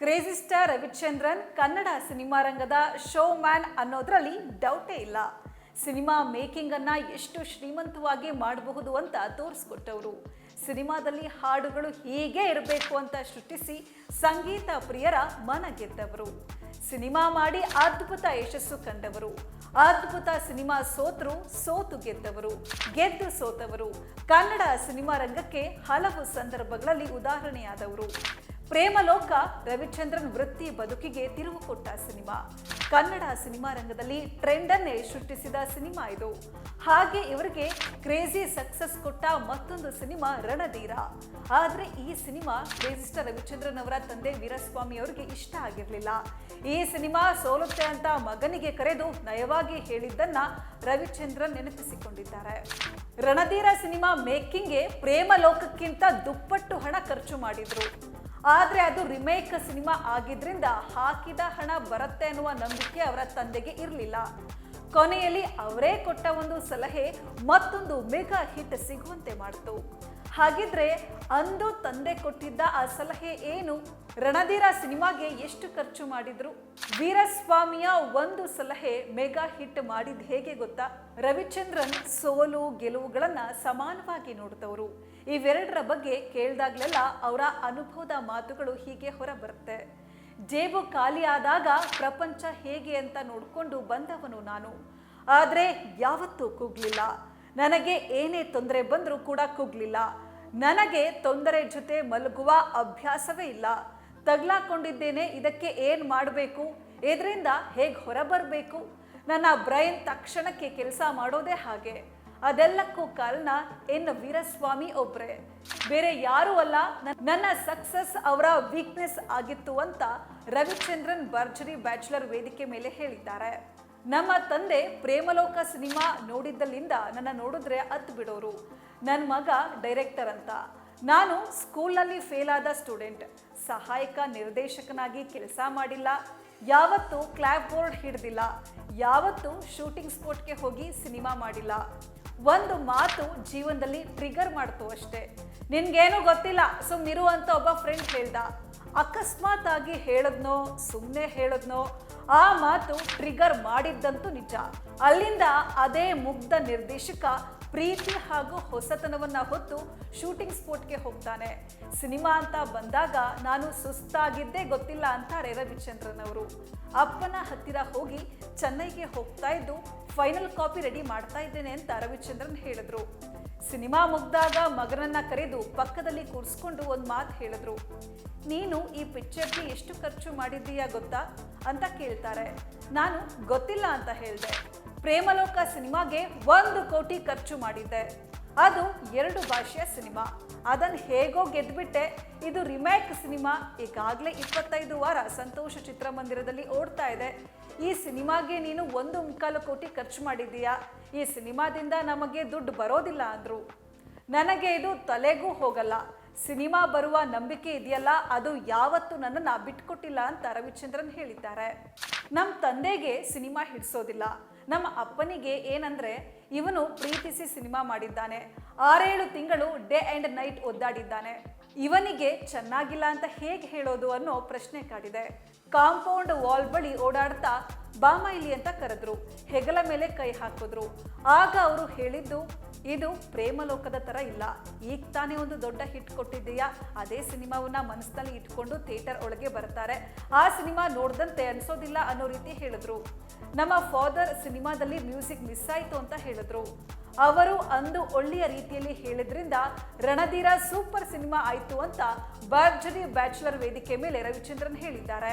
Crazy star Ravichandran Kannada cinema ರಂಗದ show man ಅನ್ನೋದ್ರಲ್ಲಿ ಡೌಟೇ ಇಲ್ಲ. ಸಿನಿಮಾ ಮೇಕಿಂಗ್ ಅನ್ನ ಎಷ್ಟು ಶ್ರೀಮಂತವಾಗಿ ಮಾಡಬಹುದು ಅಂತ ತೋರಿಸ್ಕೊಟ್ಟವರು. ಸಿನಿಮಾದಲ್ಲಿ ಹಾಡುಗಳು ಹೀಗೆ ಇರಬೇಕು ಅಂತ ಸೃಷ್ಟಿಸಿ ಸಂಗೀತ ಪ್ರಿಯರ ಮನ ಗೆದ್ದವರು. ಸಿನಿಮಾ ಮಾಡಿ ಅದ್ಭುತ ಯಶಸ್ಸು ಕಂಡವರು. ಅದ್ಭುತ ಸಿನಿಮಾ ಸೋತರು ಸೋತು ಗೆದ್ದವರು. ಗೆದ್ದು ಸೋತವರು. ಕನ್ನಡ ಸಿನಿಮಾ ರಂಗಕ್ಕೆ ಹಲವು ಸಂದರ್ಭಗಳಲ್ಲಿ ಉದಾಹರಣೆಯಾದವರು. ಪ್ರೇಮಲೋಕ ರವಿಚಂದ್ರನ್ ವೃತ್ತಿ ಬದುಕಿಗೆ ತಿರುವು ಕೊಟ್ಟ ಸಿನಿಮಾ. ಕನ್ನಡ ಸಿನಿಮಾ ರಂಗದಲ್ಲಿ ಟ್ರೆಂಡ್ ಅನ್ನೇ ಸೃಷ್ಟಿಸಿದ ಸಿನಿಮಾ ಇದು. ಹಾಗೆ ಇವರಿಗೆ ಕ್ರೇಜಿ ಸಕ್ಸಸ್ ಕೊಟ್ಟ ಮತ್ತೊಂದು ಸಿನಿಮಾ ರಣಧೀರ. ಆದ್ರೆ ಈ ಸಿನಿಮಾ ಕ್ರೇಜಿಸ್ಟರ್ ರವಿಚಂದ್ರನ್ ಅವರ ತಂದೆ ವೀರಸ್ವಾಮಿ ಅವರಿಗೆ ಇಷ್ಟ ಆಗಿರಲಿಲ್ಲ. ಈ ಸಿನಿಮಾ ಸೋಲುತ್ತೆ ಅಂತ ಮಗನಿಗೆ ಕರೆದು ನಯವಾಗಿ ಹೇಳಿದ್ದನ್ನ ರವಿಚಂದ್ರನ್ ನೆನಪಿಸಿಕೊಂಡಿದ್ದಾರೆ. ರಣಧೀರ ಸಿನಿಮಾ ಮೇಕಿಂಗ್ಗೆ ಪ್ರೇಮ ಲೋಕಕ್ಕಿಂತ ದುಪ್ಪಟ್ಟು ಹಣ ಖರ್ಚು ಮಾಡಿದ್ರು. ಆದ್ರೆ ಅದು ರಿಮೇಕ್ ಸಿನಿಮಾ ಆಗಿದ್ರಿಂದ ಹಾಕಿದ ಹಣ ಬರುತ್ತೆ ಅನ್ನುವ ನಂಬಿಕೆ ಅವರ ತಂದೆಗೆ ಇರಲಿಲ್ಲ. ಕೊನೆಯಲ್ಲಿ ಅವರೇ ಕೊಟ್ಟ ಒಂದು ಸಲಹೆ ಮತ್ತೊಂದು ಮೆಗಾ ಹಿಟ್ ಸಿಗುವಂತೆ ಮಾಡಿತು. ಹಾಗಿದ್ರೆ ಅಂದು ತಂದೆ ಕೊಟ್ಟಿದ್ದ ಆ ಸಲಹೆ ಏನು? ರಣಧೀರ ಸಿನಿಮಾಗೆ ಎಷ್ಟು ಖರ್ಚು ಮಾಡಿದ್ರು? ವೀರಸ್ವಾಮಿಯ ಒಂದು ಸಲಹೆ ಮೆಗಾ ಹಿಟ್ ಮಾಡಿದ ಹೇಗೆ ಗೊತ್ತಾ? ರವಿಚಂದ್ರನ್ ಸೋಲು ಗೆಲುವುಗಳನ್ನ ಸಮಾನವಾಗಿ ನೋಡಿದವರು. ಇವೆರಡರ ಬಗ್ಗೆ ಕೇಳಿದಾಗ್ಲೆಲ್ಲ ಅವರ ಅನುಭವದ ಮಾತುಗಳು ಹೀಗೆ ಹೊರ ಬರುತ್ತೆ ಜೇಬು ಖಾಲಿಯಾದಾಗ ಪ್ರಪಂಚ ಹೇಗೆ ಅಂತ ನೋಡಿಕೊಂಡು ಬಂದವನು ನಾನು. ಆದರೆ ಯಾವತ್ತೂ ಕೂಗ್ಲಿಲ್ಲ. ನನಗೆ ಏನೇ ತೊಂದರೆ ಬಂದರೂ ಕೂಡ ಕುಗ್ಲಿಲ್ಲ. ನನಗೆ ತೊಂದರೆ ಜೊತೆ ಮಲಗುವ ಅಭ್ಯಾಸವೇ ಇಲ್ಲ. ತಗ್ಲಾಕೊಂಡಿದ್ದೇನೆ, ಇದಕ್ಕೆ ಏನು ಮಾಡಬೇಕು? ಇದರಿಂದ ಹೇಗೆ ಹೊರಬರಬೇಕು? ನನ್ನ ಬ್ರೈನ್ ತಕ್ಷಣಕ್ಕೆ ಕೆಲಸ ಮಾಡೋದೇ ಹಾಗೆ. ಅದೆಲ್ಲಕ್ಕೂ ಕಾರಣ ಎನ್ ವೀರಸ್ವಾಮಿ ಒಬ್ಬರೇ ಬೇರೆ ಯಾರೂ ಅಲ್ಲ ನನ್ನ ಸಕ್ಸಸ್ ಅವರ ವೀಕ್ನೆಸ್ ಆಗಿತ್ತು ಅಂತ ರವಿಚಂದ್ರನ್ ಭರ್ಜರಿ ಬ್ಯಾಚುಲರ್ ವೇದಿಕೆ ಮೇಲೆ ಹೇಳಿದ್ದಾರೆ. ನಮ್ಮ ತಂದೆ ಪ್ರೇಮಲೋಕ ಸಿನಿಮಾ ನೋಡಿದ್ದಲ್ಲಿಂದ ನನ್ನ ನೋಡಿದ್ರೆ ಅತ್ ಬಿಡೋರು. ನನ್ನ ಮಗ ಡೈರೆಕ್ಟರ್ ಅಂತ. ನಾನು ಸ್ಕೂಲ್ನಲ್ಲಿ ಫೇಲ್ ಆದ ಸ್ಟೂಡೆಂಟ್. ಸಹಾಯಕ ನಿರ್ದೇಶಕನಾಗಿ ಕೆಲಸ ಮಾಡಿಲ್ಲ. ಯಾವತ್ತೂ ಕ್ಲಾಪ್ ಬೋರ್ಡ್ ಹಿಡ್ದಿಲ್ಲ. ಯಾವತ್ತೂ ಶೂಟಿಂಗ್ ಸ್ಪಾಟ್ಗೆ ಹೋಗಿ ಸಿನಿಮಾ ಮಾಡಿಲ್ಲ. ಒಂದು ಮಾತು ಜೀವನದಲ್ಲಿ ಟ್ರಿಗರ್ ಮಾಡ್ತು ಅಷ್ಟೇ. ನಿನ್ಗೇನು ಗೊತ್ತಿಲ್ಲ ಸುಮ್ಮನಿರು ಅಂತ ಒಬ್ಬ ಫ್ರೆಂಡ್ ಹೇಳ್ದ. ಅಕಸ್ಮಾತ್ ಆಗಿ ಹೇಳದ್ನೋ ಸುಮ್ಮನೆ ಹೇಳದ್ನೋ ಆ ಮಾತು ಟ್ರಿಗರ್ ಮಾಡಿದ್ದಂತೂ ನಿಜ. ಅಲ್ಲಿಂದ ಅದೇ ಮುಗ್ಧ ನಿರ್ದೇಶಕ ಪ್ರೀತಿ ಹಾಗೂ ಹೊಸತನವನ್ನ ಹೊತ್ತು ಶೂಟಿಂಗ್ ಸ್ಪೋರ್ಟ್ಗೆ ಹೋಗ್ತಾನೆ. ಸಿನಿಮಾ ಅಂತ ಬಂದಾಗ ನಾನು ಸುಸ್ತಾಗಿದ್ದೇ ಗೊತ್ತಿಲ್ಲ ಅಂತ ರವಿಚಂದ್ರನ್ ಅವರು ಅಪ್ಪನ ಹತ್ತಿರ ಹೋಗಿ ಚೆನ್ನೈಗೆ ಹೋಗ್ತಾ ಇದ್ದು ಫೈನಲ್ ಕಾಪಿ ರೆಡಿ ಮಾಡ್ತಾ ಇದ್ದೇನೆ ಅಂತ ರವಿಚಂದ್ರನ್ ಹೇಳಿದ್ರು. ಸಿನಿಮಾ ಮುಗ್ದಾಗ ಮಗನನ್ನ ಕರೆದು ಪಕ್ಕದಲ್ಲಿ ಕೂರಿಸ್ಕೊಂಡು ಒಂದು ಮಾತು ಹೇಳಿದ್ರು. ನೀನು ಈ ಪಿಕ್ಚರ್ಗೆ ಎಷ್ಟು ಖರ್ಚು ಮಾಡಿದ್ದೀಯಾ ಗೊತ್ತಾ? ಅಂತ ಕೇಳ್ತಾರೆ. ನಾನು ಗೊತ್ತಿಲ್ಲ ಅಂತ ಹೇಳಿದೆ. ಪ್ರೇಮಲೋಕ ಸಿನಿಮಾಗೆ ಒಂದು ಕೋಟಿ ಖರ್ಚು ಮಾಡಿದ್ದೆ. ಅದು ಎರಡು ಭಾಷೆಯ ಸಿನಿಮಾ. ಅದನ್ನು ಹೇಗೋ ಗೆದ್ಬಿಟ್ಟೆ. ಇದು ರಿಮೇಕ್ ಸಿನಿಮಾ. ಈಗಾಗಲೇ ಇಪ್ಪತ್ತೈದು ವಾರ ಸಂತೋಷ ಚಿತ್ರಮಂದಿರದಲ್ಲಿ ಓಡ್ತಾ ಇದೆ. ಈ ಸಿನಿಮಾಗೆ ನೀನು ಒಂದು ಮುಕ್ಕಾಲು ಕೋಟಿ ಖರ್ಚು ಮಾಡಿದ್ದೀಯಾ? ಈ ಸಿನಿಮಾದಿಂದ ನಮಗೆ ದುಡ್ಡು ಬರೋದಿಲ್ಲ ಅಂದರು. ನನಗೆ ಇದು ತಲೆಗೂ ಹೋಗಲ್ಲ. ಸಿನಿಮಾ ಬರುವ ನಂಬಿಕೆ ಇದೆಯಲ್ಲ, ಅದು ಯಾವತ್ತೂ ನನ್ನನ್ನು ಬಿಟ್ಕೊಟ್ಟಿಲ್ಲ ಅಂತ ರವಿಚಂದ್ರನ್ ಹೇಳಿದ್ದಾರೆ. ನಮ್ಮ ತಂದೆಗೆ ಸಿನಿಮಾ ಹಿಡಿಸೋದಿಲ್ಲ. ನಮ್ಮ ಅಪ್ಪನಿಗೆ ಏನಂದ್ರೆ, ಇವನು ಪ್ರೀತಿಸಿ ಸಿನಿಮಾ ಮಾಡಿದ್ದಾನೆ. ಆರೇಳು ತಿಂಗಳು ಡೇ ಆ್ಯಂಡ್ ನೈಟ್ ಒದ್ದಾಡಿದ್ದಾನೆ. ಇವನಿಗೆ ಚೆನ್ನಾಗಿಲ್ಲ ಅಂತ ಹೇಗೆ ಹೇಳೋದು ಅನ್ನೋ ಪ್ರಶ್ನೆ ಕಾಡಿದೆ. ಕಾಂಪೌಂಡ್ ವಾಲ್ ಬಳಿ ಓಡಾಡ್ತಾ ಬಾಮೈಲಿ ಅಂತ ಕರೆದ್ರು. ಹೆಗಲ ಮೇಲೆ ಕೈ ಹಾಕಿದ್ರು. ಆಗ ಅವರು ಹೇಳಿದ್ದು, ಇದು ಪ್ರೇಮಲೋಕದ ತರ ಇಲ್ಲ. ಈಗ ತಾನೇ ಒಂದು ದೊಡ್ಡ ಹಿಟ್ ಕೊಟ್ಟಿದ್ದೀಯಾ ಅದೇ ಸಿನಿಮಾವನ್ನ ಮನಸ್ಸಿನಲ್ಲಿ ಇಟ್ಕೊಂಡು ಥಿಯೇಟರ್ ಒಳಗೆ ಬರ್ತಾರೆ. ಆ ಸಿನಿಮಾ ನೋಡ್ದಂತೆ ಅನ್ಸೋದಿಲ್ಲ ಅನ್ನೋ ರೀತಿ ಹೇಳಿದ್ರು. ನಮ್ಮ ಫಾದರ್ ಸಿನಿಮಾದಲ್ಲಿ ಮ್ಯೂಸಿಕ್ ಮಿಸ್ ಆಯ್ತು ಅಂತ ಹೇಳಿದ್ರು. ಅವರು ಅಂದು ಒಳ್ಳೆಯ ರೀತಿಯಲ್ಲಿ ಹೇಳಿದ್ರಿಂದ ರಣಧೀರ ಸೂಪರ್ ಸಿನಿಮಾ ಆಯ್ತು ಅಂತ ಭರ್ಜರಿ ಬ್ಯಾಚುಲರ್ ವೇದಿಕೆ ಮೇಲೆ ರವಿಚಂದ್ರನ್ ಹೇಳಿದ್ದಾರೆ.